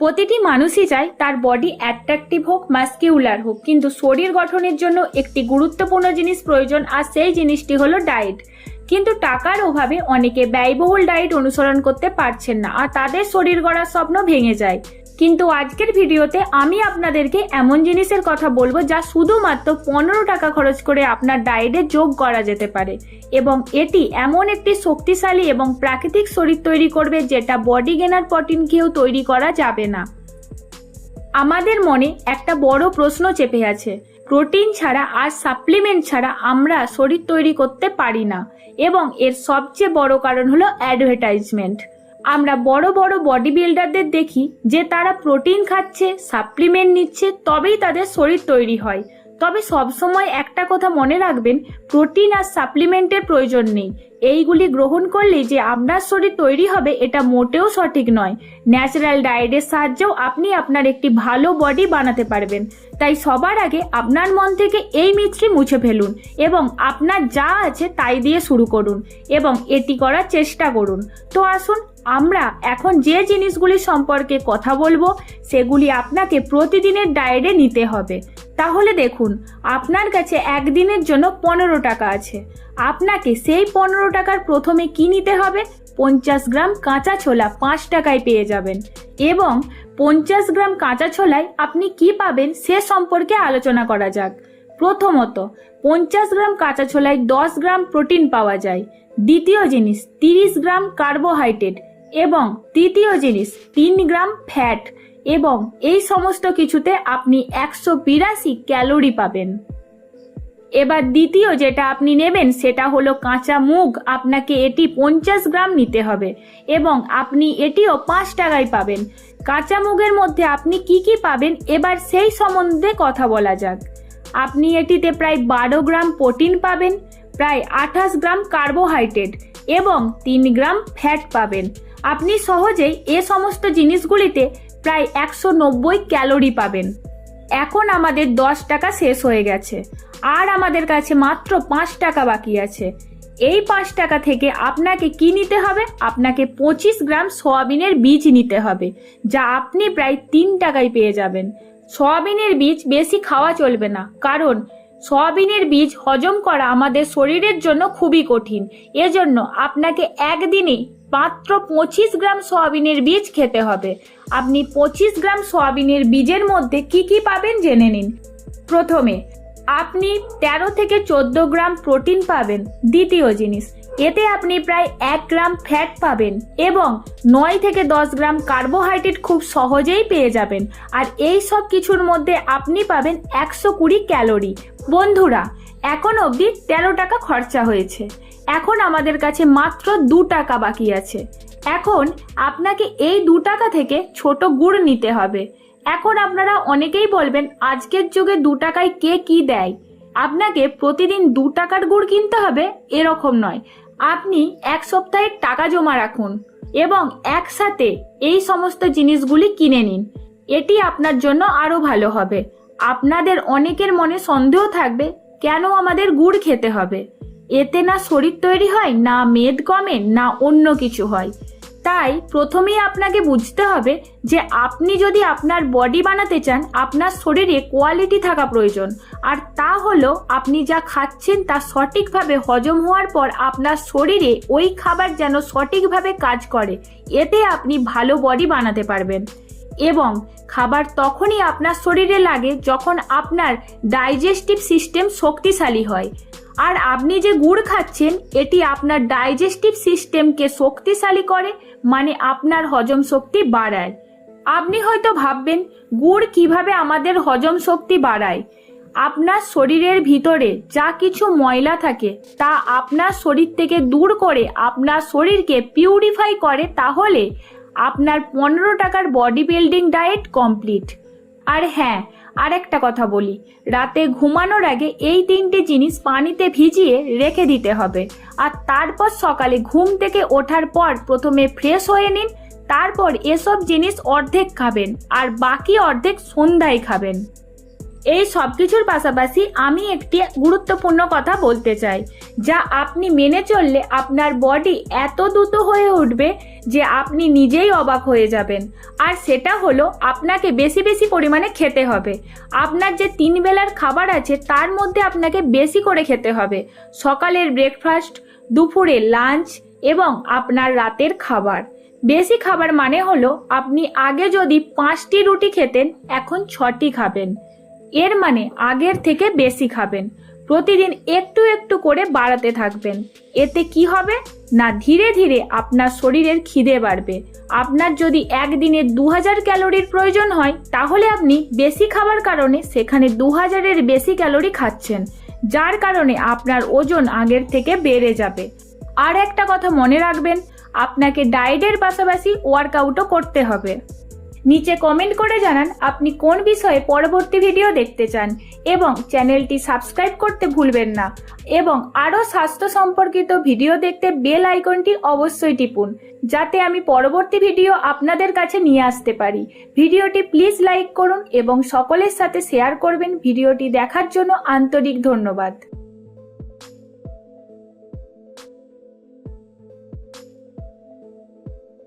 প্রতিটি মানুষই চায় তার বডি অ্যাট্রাকটিভ হোক মাস্কিউলার হোক, কিন্তু শরীর গঠনের জন্য একটি গুরুত্বপূর্ণ জিনিস প্রয়োজন আর সেই জিনিসটি হলো ডায়েট কিন্তু টাকার অভাবে অনেকে ব্যয়বহুল ডায়েট অনুসরণ করতে পারছেন না আর তাদের শরীর গড়ার স্বপ্ন ভেঙে যায়। কিন্তু আজকের ভিডিওতে আমি আপনাদেরকে এমন জিনিসের কথা বলব যা শুধুমাত্র পনেরো টাকা খরচ করে আপনার ডায়েটে যোগ করা যেতে পারে। এবং এটি এমন একটি শক্তিশালী এবং প্রাকৃতিক শরীর তৈরি করবে যেটা বডি গেনার খেয়েও তৈরি করা যাবে না। আমাদের মনে একটা বড় প্রশ্ন চেপে আছে। প্রোটিন ছাড়া আর সাপ্লিমেন্ট ছাড়া আমরা শরীর তৈরি করতে পারি না। এবং এর সবচেয়ে বড় কারণ হলো অ্যাডভার্টাইজমেন্ট আমরা বড় বড় বডি বিল্ডারদের দেখি যে তারা প্রোটিন খাচ্ছে সাপ্লিমেন্ট নিচ্ছে, তবেই তাদের শরীর তৈরি হয়। তবে সবসময় একটা কথা মনে রাখবেন প্রোটিন আর সাপ্লিমেন্টের প্রয়োজন নেই। এইগুলি গ্রহণ করলেই যে আপনার শরীর তৈরি হবে, এটা মোটেও সঠিক নয়। ন্যাচারাল ডায়েটের সাহায্যেও আপনি আপনার একটি ভালো বডি বানাতে পারবেন। তাই সবার আগে আপনার মন থেকে এই মিথটি মুছে ফেলুন এবং আপনার যা আছে তাই দিয়ে শুরু করুন এবং এটি করার চেষ্টা করুন। তো আসুন, আমরা এখন যে জিনিসগুলি সম্পর্কে কথা বলব, সেগুলি আপনাকে প্রতিদিনের ডায়েটে নিতে হবে। তাহলে দেখুন, আপনার কাছে একদিনের জন্য পনেরো টাকা আছে। আপনাকে সেই পনেরো টাকার প্রথমে কি নিতে হবে? পঞ্চাশ গ্রাম কাঁচা ছোলা পাঁচ টাকায় পেয়ে যাবেন। এবং পঞ্চাশ গ্রাম কাঁচা ছোলায় আপনি কি পাবেন সে সম্পর্কে আলোচনা করা যাক। প্রথমত, পঞ্চাশ গ্রাম কাঁচা ছোলায় দশ গ্রাম প্রোটিন পাওয়া যায়। দ্বিতীয় জিনিস, তিরিশ গ্রাম কার্বোহাইড্রেট। এবং তৃতীয় জিনিস, তিন গ্রাম ফ্যাট। এবং এই সমস্ত কিছুতে আপনি একশো বিরাশি ক্যালোরি পাবেন। এবার দ্বিতীয় যেটা আপনি নেবেন, সেটা হলো কাঁচা মুগ। আপনাকে এটি পঞ্চাশ গ্রাম নিতে হবে এবং আপনি এটিও পাঁচ টাকায় পাবেন। কাঁচা মুগের মধ্যে আপনি কি কি পাবেন, এবার সেই সম্বন্ধে কথা বলা যাক। আপনি এটিতে প্রায় বারো গ্রাম প্রোটিন পাবেন, প্রায় আঠাশ গ্রাম কার্বোহাইড্রেট এবং তিন গ্রাম ফ্যাট পাবেন। আপনি সহজেই এ সমস্ত জিনিসগুলিতে প্রায় একশো নব্বই ক্যালোরি পাবেন। এখন আমাদের দশ টাকা শেষ হয়ে গেছে। আর আমাদের কাছে মাত্র পাঁচ টাকা বাকি আছে। এই পাঁচ টাকা থেকে আপনাকে কি নিতে হবে? আপনাকে পঁচিশ গ্রাম সয়াবিনের বীজ নিতে হবে, যা আপনি প্রায় তিন টাকায় পেয়ে যাবেন। সয়াবিনের বীজ বেশি খাওয়া চলবে না, কারণ সয়াবিনের বীজ হজম করা আমাদের শরীরের জন্য খুবই কঠিন। এজন্য আপনাকে একদিনে মাত্র পঁচিশ গ্রাম সয়াবিনের বীজ খেতে হবে। আপনি পঁচিশ গ্রাম সয়াবিনের বীজের মধ্যে কি কি পাবেন জেনে নিন। প্রথমে, আপনি তেরো থেকে চোদ্দ গ্রাম প্রোটিন পাবেন। দ্বিতীয় জিনিস এতে আপনি প্রায় এক গ্রাম ফ্যাট পাবেন এবং নয় থেকে দশ গ্রাম কার্বোহাইড্রেট খুব সহজেই পেয়ে যাবেন। আর এই সব কিছুর মধ্যে আপনি পাবেন একশো কুড়ি ক্যালোরি বন্ধুরা, এখন অবধি তেরো টাকা খরচা হয়েছে। এখন আমাদের কাছে মাত্র দু টাকা বাকি আছে। এখন আপনাকে এই দু টাকা থেকে ছোট গুড় নিতে হবে। এখন আপনারা অনেকেই বলবেন, আজকের যুগে দু টাকায় কে কি দেয়? আপনাকে প্রতিদিন দু টাকার গুড় কিনতে হবে এরকম নয়। আপনি এক সপ্তাহের টাকা জমা রাখুন এবং একসাথে এই সমস্ত জিনিসগুলি কিনে নিন। এটি আপনার জন্য আরও ভালো হবে। আপনাদের অনেকের মনে সন্দেহ থাকবে, কেন আমাদের গুড় খেতে হবে? এতে না শরীর তৈরি হয়, না মেদ কমে, না অন্য কিছু হয়। তাই প্রথমেই আপনাকে বুঝতে হবে যে আপনি যদি আপনার বডি বানাতে চান, আপনার শরীরে কোয়ালিটি থাকা প্রয়োজন। আর তা হলো আপনি যা খাচ্ছেন তা সঠিকভাবে হজম হওয়ার পর আপনার শরীরে ওই খাবার যেন সঠিকভাবে কাজ করে। এতে আপনি ভালো বডি বানাতে পারবেন। এবং খাবার তখনই আপনার শরীরে লাগে যখন আপনার ডাইজেস্টিভ সিস্টেম শক্তিশালী হয়। আর আপনি যে গুড় খাচ্ছেন, এটি আপনার ডাইজেস্টিভ সিস্টেমকে শক্তিশালী করে মানে আপনার হজম শক্তি বাড়ায়। আপনি হয়তো ভাববেন, গুড় কীভাবে আমাদের হজম শক্তি বাড়ায়? আপনার শরীরের ভিতরে যা কিছু ময়লা থাকে, তা আপনার শরীর থেকে দূর করে, আপনার শরীরকে পিউরিফাই করে, তাহলে আপনার পনেরো টাকার বডি বিল্ডিং ডায়েট কমপ্লিট আর হ্যাঁ আর একটা কথা বলি। রাতে ঘুমানোর আগে এই তিনটে জিনিস পানিতে ভিজিয়ে রেখে দিতে হবে। আর তারপর সকালে ঘুম থেকে ওঠার পর প্রথমে ফ্রেশ হয়ে নিন, তারপর এসব জিনিস অর্ধেক খাবেন, আর বাকি অর্ধেক সন্ধ্যায় খাবেন। এই সব কিছুর পাশাপাশি আমি একটি গুরুত্বপূর্ণ কথা বলতে চাই, যা আপনি মেনে চললে আপনার বডি এত দ্রুত হয়ে উঠবে যে আপনি নিজেই অবাক হয়ে যাবেন। আর সেটা হলো আপনাকে বেশি বেশি পরিমাণে খেতে হবে। আপনার যে তিন বেলার খাবার আছে, তার মধ্যে আপনাকে বেশি করে খেতে হবে। সকালের ব্রেকফাস্ট দুপুরে লাঞ্চ এবং আপনার রাতের খাবার। বেশি খাবার মানে হলো আপনি আগে যদি পাঁচটি রুটি খেতেন, এখন ছটি খাবেন। এর মানে আগের থেকে বেশি খাবেন। প্রতিদিন একটু একটু করে বাড়াতে থাকবেন। এতে কি হবে? না, ধীরে ধীরে আপনার শরীরের খিদে বাড়বে। আপনার যদি একদিনে দু হাজার ক্যালোরির প্রয়োজন হয়, তাহলে আপনি বেশি খাবার কারণে সেখানে দু হাজারের বেশি ক্যালোরি খাচ্ছেন, যার কারণে আপনার ওজন আগের থেকে বেড়ে যাবে। আর একটা কথা মনে রাখবেন, আপনাকে ডায়েটের পাশাপাশি ওয়ার্কআউটও করতে হবে। নিচে কমেন্ট করে জানান আপনি কোন বিষয়ে পরবর্তী ভিডিও দেখতে চান এবং চ্যানেলটি সাবস্ক্রাইব করতে ভুলবেন না এবং আরও স্বাস্থ্য সম্পর্কিত ভিডিও দেখতে বেল আইকনটি অবশ্যই টিপুন যাতে আমি পরবর্তী ভিডিও আপনাদের কাছে নিয়ে আসতে পারি। ভিডিওটি প্লিজ লাইক করুন এবং সকলের সাথে শেয়ার করবেন। ভিডিওটি দেখার জন্য আন্তরিক ধন্যবাদ।